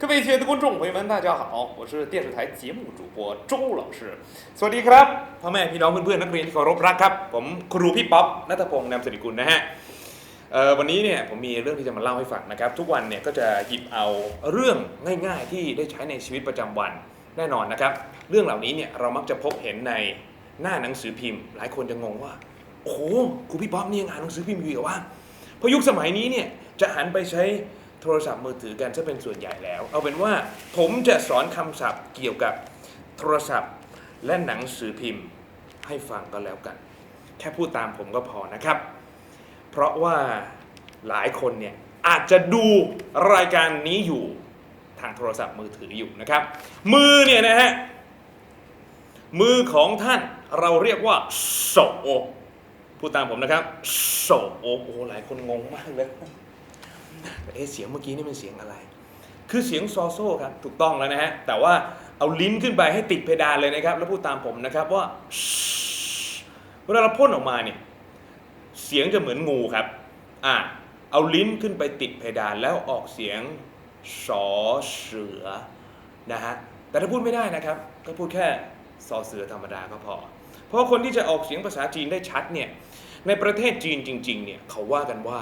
各位亲爱的观众朋友们，大家好，我是电视台节目主播周老师。สวัสดีครับพ่อแม่พี่น้องเพื่อนๆนักเรียนที่เคารพรักครับ ผมครูพี่ป๊อปนัทพงศ์นามสิริกุลนะฮะเอ่อวันนี้เนี่ยผมมีเรื่องที่จะมาเล่าให้ฟังนะครับ ทุกวันเนี่ยก็จะหยิบเอาเรื่องง่ายๆ ที่ได้ใช้ในชีวิตประจำวันแน่นอนนะครับ เรื่องเหล่านี้เนี่ยเรามักจะพบเห็นในหน้าหนังสือพิมพ์ หลายคนจะงงว่า โอ้โหครูพี่ป๊อปนี่ยังอ่านหนังสือพิมพ์อยู่เหรอวะเพราะยุคสมัยนี้เนี่ยจะหันไปใช้ โทรศัพท์มือถือกันซะเป็นส่วนใหญ่แล้ว เอาเป็นว่าผมจะสอนคำศัพท์เกี่ยวกับโทรศัพท์และหนังสือพิมพ์ให้ฟังก็แล้วกัน แค่พูดตามผมก็พอนะครับ เพราะว่าหลายคนเนี่ยอาจจะดูรายการนี้อยู่ทางโทรศัพท์มือถืออยู่นะครับ มือเนี่ยนะฮะมือของท่านเราเรียกว่าโสพูดตามผมนะครับโสโอ้โหหลายคนงงมากเลย เอ๊ะเสียงเมื่อกี้นี่เป็นเสียงอะไร คือเสียงซอโซ่ครับถูกต้องแล้วนะฮะแต่ว่าเอาลิ้นขึ้นไปให้ติดเพดานเลยนะครับ แล้วพูดตามผมนะครับว่าเวลาเราพ่นออกมาเนี่ยเสียงจะเหมือนงูครับอะเอาลิ้นขึ้นไปติดเพดานแล้วออกเสียงสอเสือนะฮะแต่ถ้าพูดไม่ได้นะครับ ก็พูดแค่สอเสือธรรมดาก็พอ เพราะคนที่จะออกเสียงภาษาจีนได้ชัดเนี่ยในประเทศจีนจริง ๆ เนี่ยเขาว่ากันว่า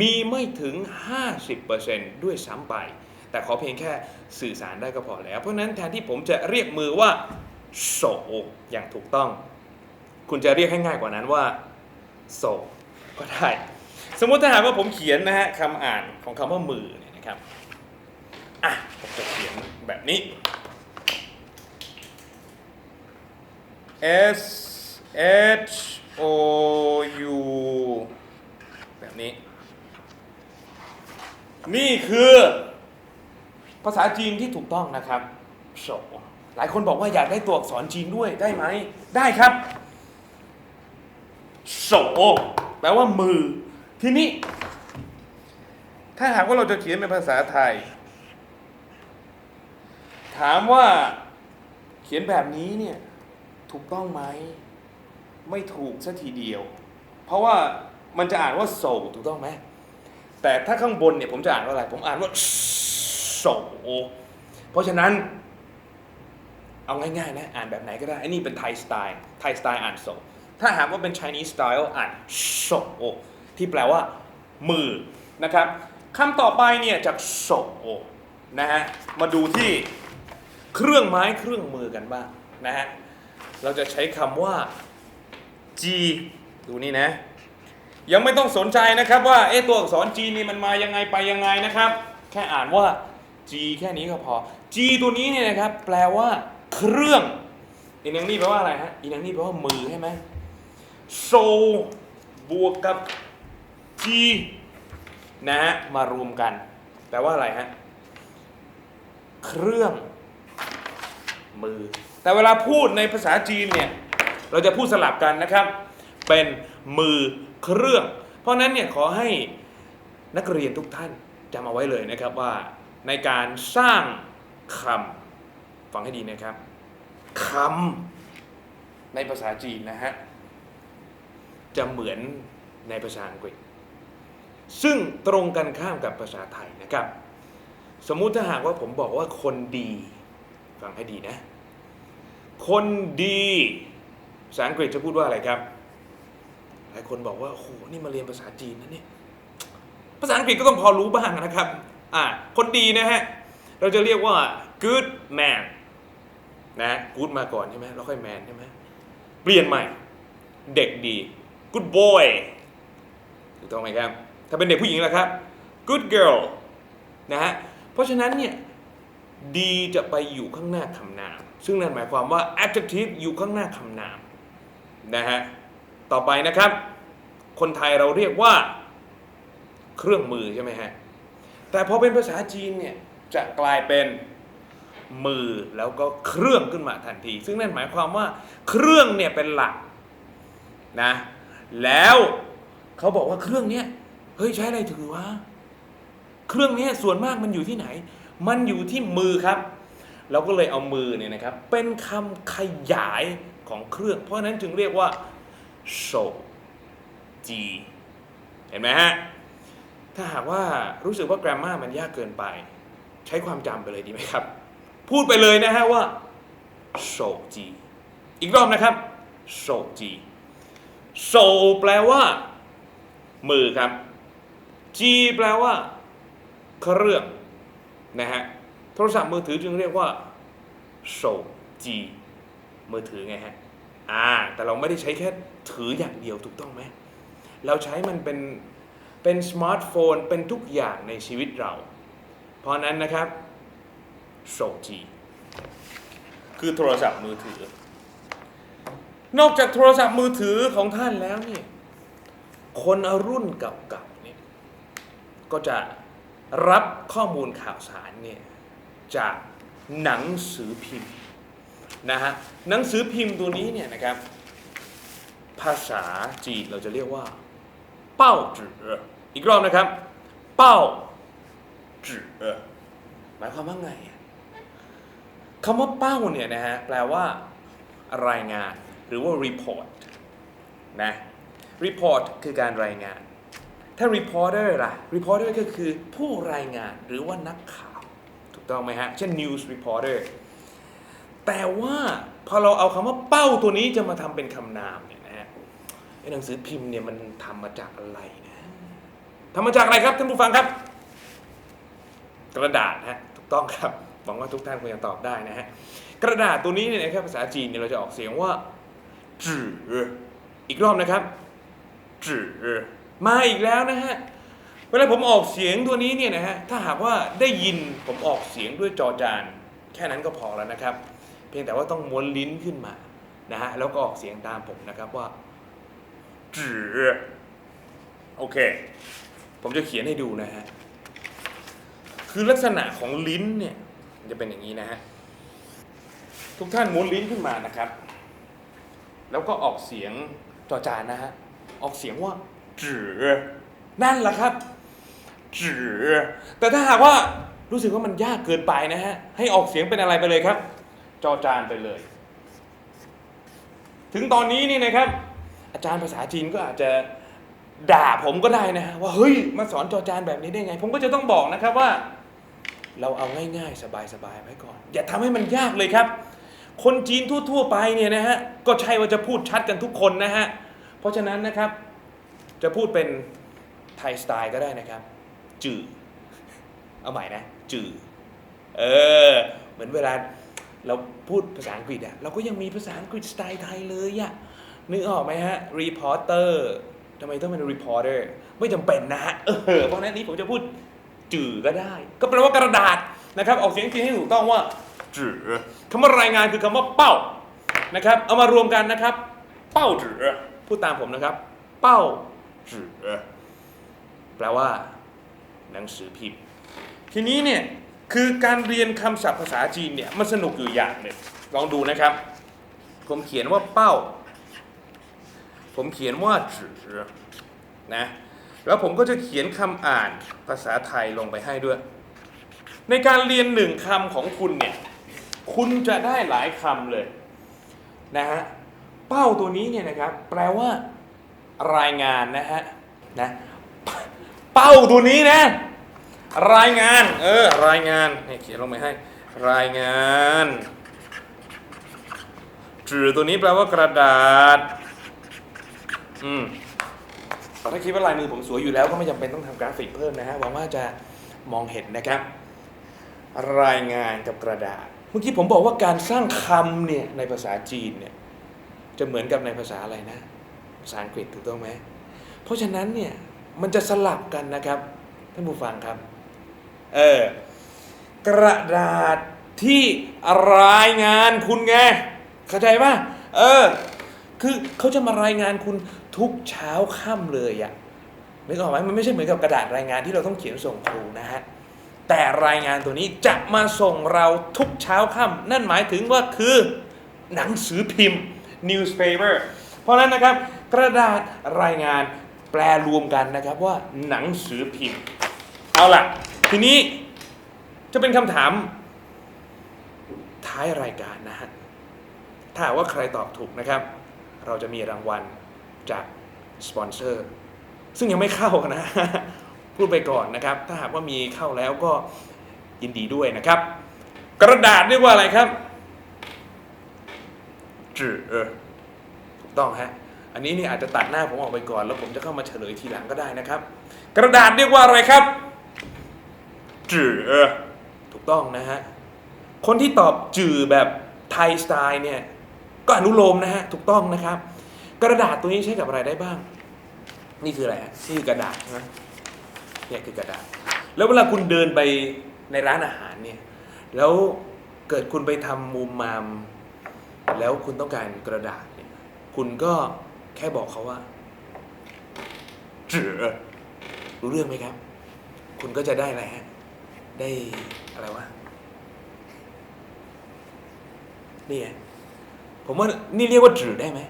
มีไม่ถึง 50%ด้วยซ้ำไป แต่ขอเพียงแค่สื่อสารได้ก็พอแล้ว เพราะนั้นแทนที่ผมจะเรียกมือว่าโสอย่างถูกต้อง คุณจะเรียกให้ง่ายกว่านั้นว่าโซก็ได้ สมมุติถ้าหากว่าผมเขียนนะฮะคำอ่านของคำว่ามือเนี่ยนะครับอะผมจะเขียนแบบนี้ S H O U แบบนี้ นี่คือภาษาจีนที่ถูกต้องนะครับโสหลายคนบอกว่าอยากได้ตัวอักษรจีนด้วยได้ไหม ได้ครับโสแปลว่ามือ ทีนี้ ถ้าหากว่าเราจะเขียนเป็นภาษาไทย ถามว่าเขียนแบบนี้เนี่ยถูกต้องไหม ไม่ถูกสัทีเดียว เพราะว่ามันจะอ่านว่าโสถูกต้องไหม แต่ถ้าข้างบนเนี่ยผมจะอ่านว่าอะไร ผมอ่านว่าโสเพราะฉะนั้น เอาง่ายๆนะอ่านแบบไหนก็ได้อันนี้เป็นไทยสไตล์ไทยสไตล์อ่านโสถ้าหากว่าเป็น Chinese style อ่านโสที่แปลว่า มือนะครับคำต่อไปเนี่ยจากโสนะฮะมาดูที่เครื่องไม้เครื่องมือกันบ้างนะฮะเราจะใช้คำว่า G ดูนี่นะ ยังไม่ต้องสนใจนะครับว่าเอ๊ะตัวอักษร G นี่มันมายังไงไปยังไงนะครับ แค่อ่านว่า G แค่นี้ก็พอ G ตัวนี้เนี่ยนะครับแปลว่า เครื่องอีนังนี่แปลว่าอะไรฮะอีนังนี่แปลว่ามือใช่ไหมโซบวกกับ G นะฮะมารวมกันแปลว่าอะไรฮะเครื่องมือ แต่เวลาพูดในภาษาจีนเนี่ย เราจะพูดสลับกันนะครับ เป็นมือ เครื่อง เพราะฉะนั้นเนี่ยขอให้นักเรียนทุกท่านจำเอาไว้เลยนะครับว่าในการสร้างคำฟังให้ดีนะครับคำในภาษาจีนนะฮะจะเหมือนในภาษาอังกฤษ ซึ่งตรงกันข้ามกับภาษาไทยนะครับ สมมุติถ้าหากว่าผมบอกว่าคนดีฟังให้ดีนะ คนดีภาษาอังกฤษจะพูดว่าอะไรครับ หลายคนบอกว่าโอ้โหนี่มาเรียนภาษาจีนนะเนี่ยภาษาอังกฤษก็ต้องพอรู้บ้างนะครับอ่าคนดีนะฮะเราจะเรียกว่า good man นะ good มาก่อนใช่ไหมแล้วค่อย man ใช่ไหมเปลี่ยนใหม่ เด็กดี good boy ถูกต้องไหมครับ ถ้าเป็นเด็กผู้หญิงล่ะครับ good girl นะฮะเพราะฉะนั้นเนี่ยดีจะไปอยู่ข้างหน้าคำนาม ซึ่งนั่นหมายความว่า adjective อยู่ข้างหน้าคำนามนะฮะ ต่อไปนะครับ คนไทยเราเรียกว่าเครื่องมือใช่ไหมฮะ แต่พอเป็นภาษาจีนเนี่ยจะกลายเป็นมือแล้วก็เครื่องขึ้นมาทันที ซึ่งนั่นหมายความว่าเครื่องเนี่ยเป็นหลักนะแล้วเขาบอกว่าเครื่องเนี้ยเฮ้ยใช้อะไรถือวะเครื่องเนี้ยส่วนมากมันอยู่ที่ไหน มันอยู่ที่มือครับ เราก็เลยเอามือเนี่ยนะครับ เป็นคำขยายของเครื่อง เพราะฉะนั้นจึงเรียกว่า โชจีเห็นไหมฮะ ถ้าหากว่ารู้สึกว่าแกรมมามันยากเกินไป ใช้ความจำไปเลยดีไหมครับ พูดไปเลยนะฮะว่าโชจีอีกรอบนะครับโชจีโชแปลว่า มือครับ จีแปลว่าเครื่องนะฮะโทรศัพท์มือถือจึงเรียกว่าโชจีมือถือไงฮะ อ่า แต่เราไม่ได้ใช้แค่ถืออย่างเดียวถูกต้องไหม เราใช้มันเป็น เป็นสมาร์ทโฟน เป็นทุกอย่างในชีวิตเรา เพราะนั้นนะครับ手机คือโทรศัพท์มือถือ นอกจากโทรศัพท์มือถือของท่านแล้วเนี่ย คนรุ่นเก่าๆเนี่ย ก็จะรับข้อมูลข่าวสารเนี่ย จากหนังสือพิมพ์ นะฮะหนังสือพิมพ์ตัวนี้เนี่ยนะครับ ภาษาจีนเราจะเรียกว่า เป้าจืออีกรอบนะครับ เป้าจือหมายความว่าไงคำว่าเป้าเนี่ยนะฮะแปลว่ารายงานหรือว่า report นะ report คือการรายงาน ถ้า reporter ล่ะ reporter ก็คือผู้รายงานหรือว่านักข่าว ถูกต้องไหมฮะ เช่น news reporter แต่ว่าพอเราเอาคำว่าเป้าตัวนี้จะมาทำเป็นคำนามเนี่ยนะฮะไอ้หนังสือพิมพ์เนี่ยมันทำมาจากอะไรนะทำมาจากอะไรครับท่านผู้ฟังครับ กระดาษฮะถูกต้องครับหวังว่าทุกท่านคงจะตอบได้นะฮะกระดาษตัวนี้เนี่ยนะครับภาษาจีนเนี่ยเราจะออกเสียงว่าจื่ออีกรอบนะครับจื่อมาอีกแล้วนะฮะเวลาผมออกเสียงตัวนี้เนี่ยนะฮะถ้าหากว่าได้ยินผมออกเสียงด้วยจอจาน แค่นั้นก็พอแล้วนะครับ เพียงแต่ว่าต้องม้วนลิ้นขึ้นมานะฮะแล้วก็ออกเสียงตามผมนะครับว่าจือโอเค ผมจะเขียนให้ดูนะฮะ คือลักษณะของลิ้นเนี่ยจะเป็นอย่างนี้นะฮะ ทุกท่านม้วนลิ้นขึ้นมานะครับ แล้วก็ออกเสียงจอจานนะฮะ ออกเสียงว่าจือนั่นแหละครับจือแต่ถ้าหากว่ารู้สึกว่ามันยากเกินไปนะฮะ ให้ออกเสียงเป็นอะไรไปเลยครับ จอจานไปเลย ถึงตอนนี้นี่นะครับ อาจารย์ภาษาจีนก็อาจจะด่าผมก็ได้นะฮะว่าเฮ้ยมาสอนจอจานแบบนี้ได้ไง ผมก็จะต้องบอกนะครับว่า เราเอาง่ายๆ สบายๆไว้ก่อน อย่าทำให้มันยากเลยครับ คนจีนทั่ว ๆ ไปเนี่ยนะฮะก็ใช่ว่าจะพูดชัดกันทุกคนนะฮะเพราะฉะนั้นนะครับ จะพูดเป็นไทยสไตล์ก็ได้นะครับ จื่อเอาใหม่นะ จื่อเออ เหมือนเวลา เราพูดภาษาอังกฤษอะเราก็ยังมีภาษาอังกฤษสไตล์ไทยเลยอะนึกออกไหมฮะ reporter ทำไมต้องเป็น reporter ไม่จำเป็นนะฮะเออเพราะฉะนั้นนี้ผมจะพูดจื่อก็ได้ ก็แปลว่ากระดาษนะครับ ออกเสียงจีนให้ถูกต้องว่าจื่อคำว่ารายงานคือคำว่าเป้านะครับ เอามารวมกันนะครับ เป้าจื่อพูดตามผมนะครับ เป้าจื่อแปลว่า หนังสือพิมพ์ทีนี้เนี่ย คือการเรียนคำศัพท์ภาษาจีนเนี่ยมันสนุกอยู่อย่างหนึ่งลองดูนะครับ ผมเขียนว่าเป้า ผมเขียนว่าจือนะแล้วผมก็จะเขียนคำอ่านภาษาไทยลงไปให้ด้วย ในการเรียนหนึ่งคำของคุณเนี่ยคุณจะได้หลายคำเลยนะฮะเป้าตัวนี้เนี่ยนะครับแปลว่ารายงานนะฮะนะเป้าตัวนี้นะ รายงาน เออ รายงานนี่เขียนลงไปให้ รายงานจือตัวนี้แปลว่ากระดาษ อืมแต่ถ้าคิดว่าลายมือผมสวยอยู่แล้วก็ไม่จำเป็นต้องทำกราฟิกเพิ่มนะฮะหวังว่าจะมองเห็นนะครับ รายงานกับกระดาษ เมื่อกี้ผมบอกว่าการสร้างคำเนี่ยในภาษาจีนเนี่ยจะเหมือนกับในภาษาอะไรนะ ภาษาอังกฤษถูกต้องไหม เพราะฉะนั้นเนี่ยมันจะสลับกันนะครับท่านผู้ฟังครับ เออกระดาษที่รายงานคุณไงเข้าใจป่ะเออ คือเขาจะมารายงานคุณทุกเช้าค่ำเลยอะนึกออกไหมมันไม่ใช่เหมือนกับกระดาษรายงานที่เราต้องเขียนส่งครูนะฮะแต่รายงานตัวนี้จะมาส่งเราทุกเช้าค่ำนั่นหมายถึงว่าคือหนังสือพิมพ์ newspaper เพราะนั้นนะครับ กระดาษรายงานแปลรวมกันนะครับว่าหนังสือพิมพ์ เอาล่ะ ทีนี้จะเป็นคำถาม ท้ายรายการนะฮะถ้าหากว่าใครตอบถูกนะครับ เราจะมีรางวัลจากสปอนเซอร์ ซึ่งยังไม่เข้านะ พูดไปก่อนนะครับ ถ้าหากว่ามีเข้าแล้วก็ยินดีด้วยนะครับ กระดาษเรียกว่าอะไรครับจือถูกต้องฮะอันนี้นี่อาจจะตัดหน้าผมออกไปก่อน แล้วผมจะเข้ามาเฉลยทีหลังก็ได้นะครับ กระดาษเรียกว่าอะไรครับ จือถูกต้องนะฮะ คนที่ตอบจือแบบไทยสไตล์เนี่ย ก็อนุโลมนะฮะ ถูกต้องนะครับ กระดาษตัวนี้ใช้กับอะไรได้บ้าง นี่คืออะไรฮะนี่คือกระดาษใช่ไหมเนี่ยคือกระดาษ แล้วเวลาคุณเดินไปในร้านอาหารเนี่ย แล้วเกิดคุณไปทำมุมมาม แล้วคุณต้องการกระดาษเนี่ย คุณก็แค่บอกเขาว่าจือรู้เรื่องไหมครับ คุณก็จะได้อะไรฮะ ได้อะไรวะนี่ไงผมว่านี่เรียกว่าจือได้ไหม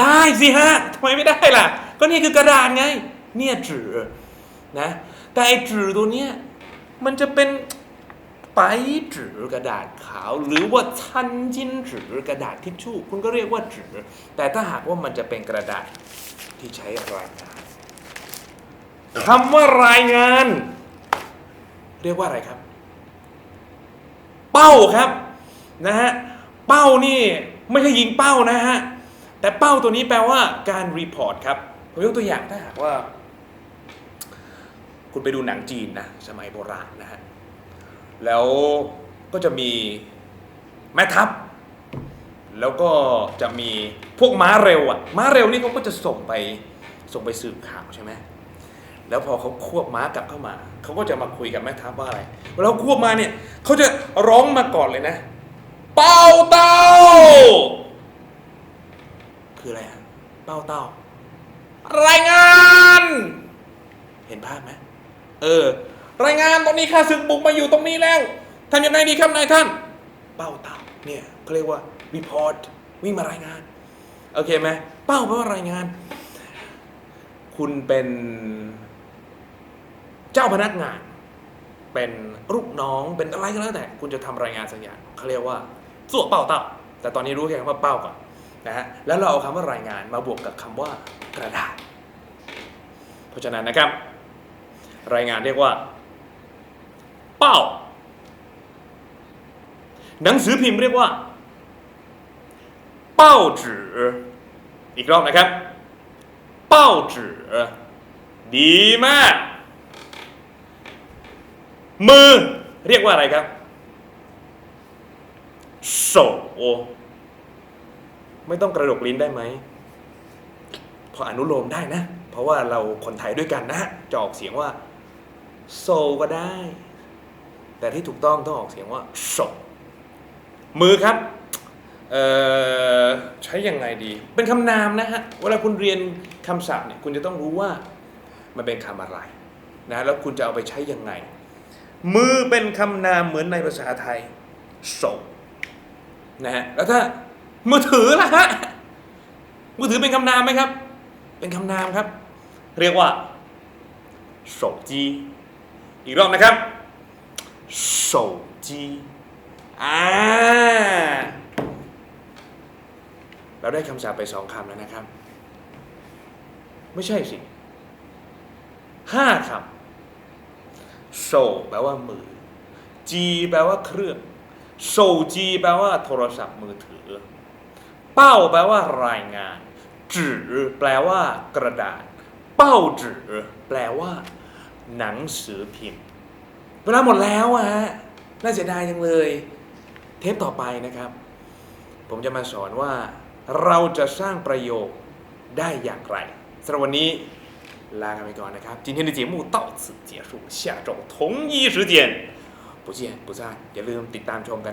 ได้สิฮะทำไมไม่ได้ล่ะ ก็นี่คือกระดาษไง เนี่ยจือนะ แต่ไอ้จือตัวเนี้ยมันจะเป็นไปจือกระดาษขาว หรือว่าชันจินจือกระดาษทิชชู่คุณก็เรียกว่าจือแต่ถ้าหากว่ามันจะเป็นกระดาษที่ใช้รายงานคำว่ารายงาน เรียกว่าอะไรครับ เป้าครับนะฮะเป้านี่ไม่ใช่ยิงเป้านะฮะแต่เป้าตัวนี้แปลว่าการรีพอร์ตครับผมยกตัวอย่างถ้าหากว่า คุณไปดูหนังจีนนะสมัยโบราณนะฮะแล้วก็จะมีแม่ทัพ แล้วก็จะมีพวกม้าเร็วอะม้าเร็วนี่เขาก็จะส่งไปส่งไปสืบข่าวใช่ไหม แล้วพอเขาควบม้ากลับเข้ามา เขาก็จะมาคุยกับแม่ทัพว่าอะไรเวลาควบมาเนี่ยเขาจะร้องมาก่อนเลยนะ เป้าเต้า คืออะไรฮะเป้าเต้ารายงาน เห็นภาพไหมเออ รายงานตอนนี้ข้าศึกบุกมาอยู่ตรงนี้แล้วทำยังไงดีครับนายท่าน เป้าเต้าเนี่ยเขาเรียกว่า report วิ่งมารายงานโอเคไหมเป้าแปลว่ารายงาน คุณเป็น เจ้าพนักงาน เป็นลูกน้องเป็นอะไรก็แล้วแต่ คุณจะทำรายงานสักอย่างเขาเรียกว่าส่วเป้าเต้าแต่ตอนนี้รู้แค่คำว่าเป้าก่อนนะฮะแล้วเราเอาคำว่ารายงานมาบวกกับคำว่ากระดาษ เพราะฉะนั้นนะครับ รายงานเรียกว่า เป้า หนังสือพิมพ์เรียกว่าเป้าจืออีกรอบนะครับ เป้าจือดีมาก มือเรียกว่าอะไรครับโสไม่ต้องกระดกลิ้นได้ไหม พออนุโลมได้นะ เพราะว่าเราคนไทยด้วยกันนะฮะจะออกเสียงว่าโซก็ได้ แต่ที่ถูกต้องต้องออกเสียงว่าโซมือครับใช้ยังไงดี เป็นคำนามนะฮะ เวลาคุณเรียนคำศัพท์เนี่ย คุณจะต้องรู้ว่ามันเป็นคำอะไรนะ แล้วคุณจะเอาไปใช้ยังไง มือเป็นคำนามเหมือนในภาษาไทยศพนะฮะแล้วถ้ามือถือล่ะฮะมือถือเป็นคำนามไหมครับ เป็นคำนามครับ เรียกว่าโซจีอีกรอบนะครับโซจีอ่าเราได้คำศัพท์ไปสองคำแล้วนะครับ ไม่ใช่สิห้าคำ โซแปลว่ามือจีแปลว่าเครื่องโซจีแปลว่าโทรศัพท์มือถือ เป้าแปลว่ารายงานจือแปลว่ากระดาษ เป้าจือแปลว่า หนังสือพิมพ์ เวลาหมดแล้วอะฮะน่าเสียดายจังเลย เทปต่อไปนะครับ ผมจะมาสอนว่า เราจะสร้างประโยคได้อย่างไรสำหรับวันนี้ 啦！各位观众今天的节目到此结束下周同一时间不见不散 everyone deep down to go